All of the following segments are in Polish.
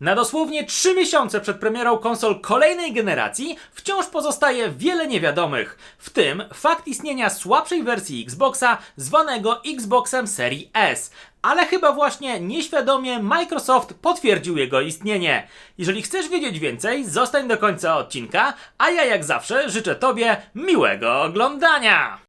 Na dosłownie 3 miesiące przed premierą konsol kolejnej generacji wciąż pozostaje wiele niewiadomych, w tym fakt istnienia słabszej wersji Xboxa zwanego Xboxem serii S. Ale chyba właśnie nieświadomie Microsoft potwierdził jego istnienie. Jeżeli chcesz wiedzieć więcej, zostań do końca odcinka, a ja jak zawsze życzę Tobie miłego oglądania!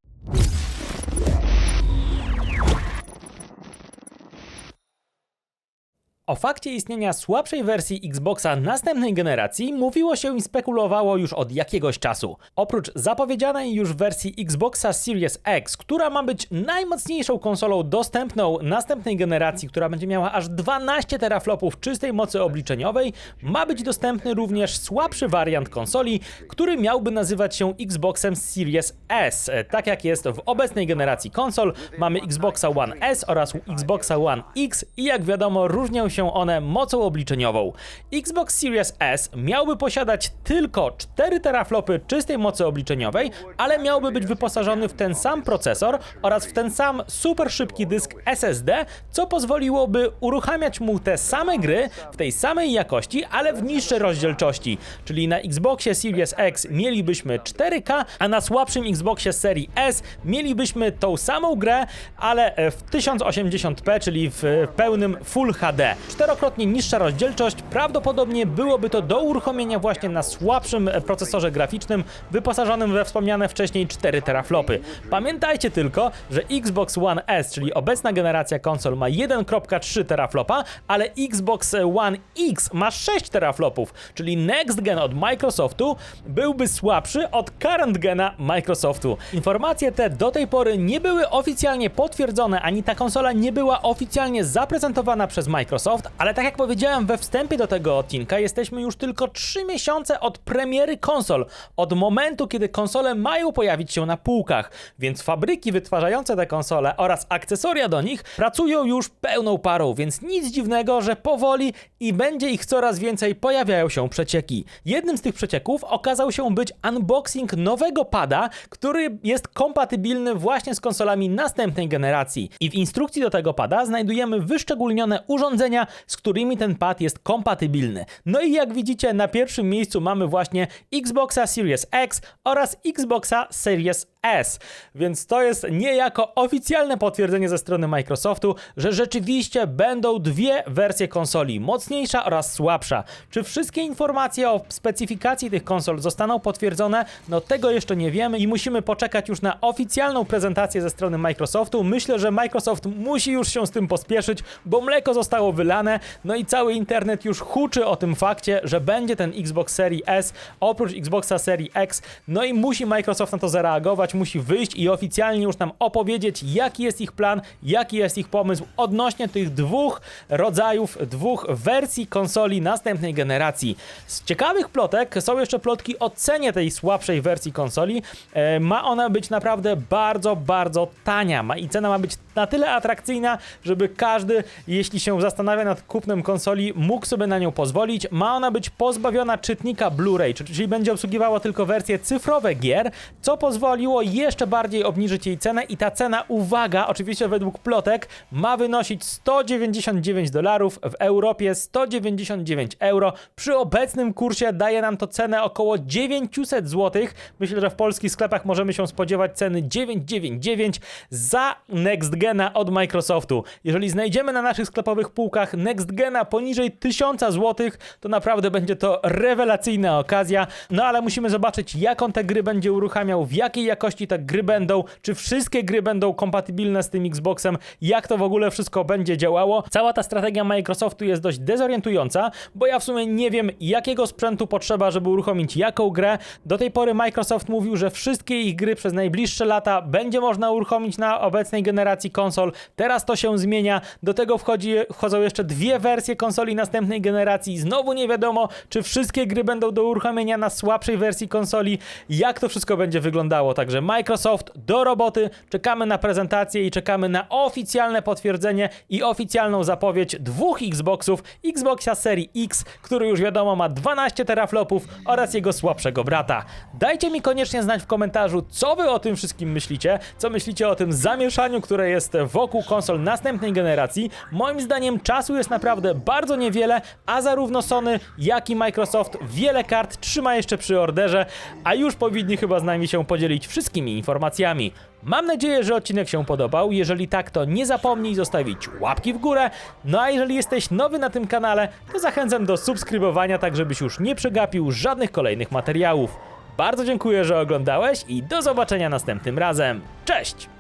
O fakcie istnienia słabszej wersji Xboxa następnej generacji mówiło się i spekulowało już od jakiegoś czasu. Oprócz zapowiedzianej już wersji Xboxa Series X, która ma być najmocniejszą konsolą dostępną następnej generacji, która będzie miała aż 12 teraflopów czystej mocy obliczeniowej, ma być dostępny również słabszy wariant konsoli, który miałby nazywać się Xboxem Series S. Tak jak jest w obecnej generacji konsol, mamy Xboxa One S oraz Xboxa One X i jak wiadomo różnią się one mocą obliczeniową. Xbox Series S miałby posiadać tylko 4 teraflopy czystej mocy obliczeniowej, ale miałby być wyposażony w ten sam procesor oraz w ten sam super szybki dysk SSD, co pozwoliłoby uruchamiać mu te same gry w tej samej jakości, ale w niższej rozdzielczości. Czyli na Xboxie Series X mielibyśmy 4K, a na słabszym Xboxie serii S mielibyśmy tą samą grę, ale w 1080p, czyli w pełnym Full HD. Czterokrotnie niższa rozdzielczość, prawdopodobnie byłoby to do uruchomienia właśnie na słabszym procesorze graficznym wyposażonym we wspomniane wcześniej 4 teraflopy. Pamiętajcie tylko, że Xbox One S, czyli obecna generacja konsol ma 1.3 teraflopa, ale Xbox One X ma 6 teraflopów, czyli next gen od Microsoftu byłby słabszy od current gena Microsoftu. Informacje te do tej pory nie były oficjalnie potwierdzone, ani ta konsola nie była oficjalnie zaprezentowana przez Microsoft, ale tak jak powiedziałem we wstępie do tego odcinka, jesteśmy już tylko 3 miesiące od premiery konsol, od momentu, kiedy konsole mają pojawić się na półkach, więc fabryki wytwarzające te konsole oraz akcesoria do nich pracują już pełną parą, więc nic dziwnego, że powoli i będzie ich coraz więcej pojawiają się przecieki. Jednym z tych przecieków okazał się być unboxing nowego pada, który jest kompatybilny właśnie z konsolami następnej generacji. I w instrukcji do tego pada znajdujemy wyszczególnione urządzenia, z którymi ten pad jest kompatybilny. No i jak widzicie, na pierwszym miejscu mamy właśnie Xboxa Series X oraz Xboxa Series S. Więc to jest niejako oficjalne potwierdzenie ze strony Microsoftu, że rzeczywiście będą dwie wersje konsoli, mocniejsza oraz słabsza. Czy wszystkie informacje o specyfikacji tych konsol zostaną potwierdzone? No tego jeszcze nie wiemy i musimy poczekać już na oficjalną prezentację ze strony Microsoftu. Myślę, że Microsoft musi już się z tym pospieszyć, bo mleko zostało wylane, no i cały internet już huczy o tym fakcie, że będzie ten Xbox Series S oprócz Xboxa Series X, no i musi Microsoft na to zareagować, musi wyjść i oficjalnie już nam opowiedzieć, jaki jest ich plan, jaki jest ich pomysł odnośnie tych dwóch rodzajów, dwóch wersji konsoli następnej generacji. Z ciekawych plotek są jeszcze plotki o cenie tej słabszej wersji konsoli. E, ma ona być naprawdę bardzo, bardzo tania. Ma, I cena ma być na tyle atrakcyjna, żeby każdy, jeśli się zastanawia nad kupnem konsoli, mógł sobie na nią pozwolić. Ma ona być pozbawiona czytnika Blu-ray, czyli będzie obsługiwała tylko wersje cyfrowe gier, co pozwoliło jeszcze bardziej obniżyć jej cenę i ta cena, uwaga, oczywiście według plotek, ma wynosić 199 dolarów, w Europie 199 euro. Przy obecnym kursie daje nam to cenę około 900 zł. Myślę, że w polskich sklepach możemy się spodziewać ceny 999 za Next Gena od Microsoftu. Jeżeli znajdziemy na naszych sklepowych półkach Next Gena poniżej 1000 zł, to naprawdę będzie to rewelacyjna okazja. No ale musimy zobaczyć, jak on te gry będzie uruchamiał, w jakiej jakości te gry będą, czy wszystkie gry będą kompatybilne z tym Xboxem, jak to w ogóle wszystko będzie działało. Cała ta strategia Microsoftu jest dość dezorientująca, bo ja w sumie nie wiem, jakiego sprzętu potrzeba, żeby uruchomić jaką grę. Do tej pory Microsoft mówił, że wszystkie ich gry przez najbliższe lata będzie można uruchomić na obecnej generacji konsol. Teraz to się zmienia. Do tego wchodzi, wchodzą jeszcze dwie wersje konsoli następnej generacji. Znowu nie wiadomo, czy wszystkie gry będą do uruchomienia na słabszej wersji konsoli. Jak to wszystko będzie wyglądało. Także Microsoft do roboty. Czekamy na prezentację i czekamy na oficjalne potwierdzenie i oficjalną zapowiedź dwóch Xboxów. Xboxa serii X, który już wiadomo ma 12 teraflopów oraz jego słabszego brata. Dajcie mi koniecznie znać w komentarzu, co wy o tym wszystkim myślicie, co myślicie o tym zamieszaniu, które jest wokół konsol następnej generacji. Moim zdaniem czas Czasu jest naprawdę bardzo niewiele, a zarówno Sony, jak i Microsoft wiele kart trzyma jeszcze przy orderze, a już powinni chyba z nami się podzielić wszystkimi informacjami. Mam nadzieję, że odcinek się podobał. Jeżeli tak, to nie zapomnij zostawić łapki w górę. No a jeżeli jesteś nowy na tym kanale, to zachęcam do subskrybowania, tak żebyś już nie przegapił żadnych kolejnych materiałów. Bardzo dziękuję, że oglądałeś i do zobaczenia następnym razem. Cześć!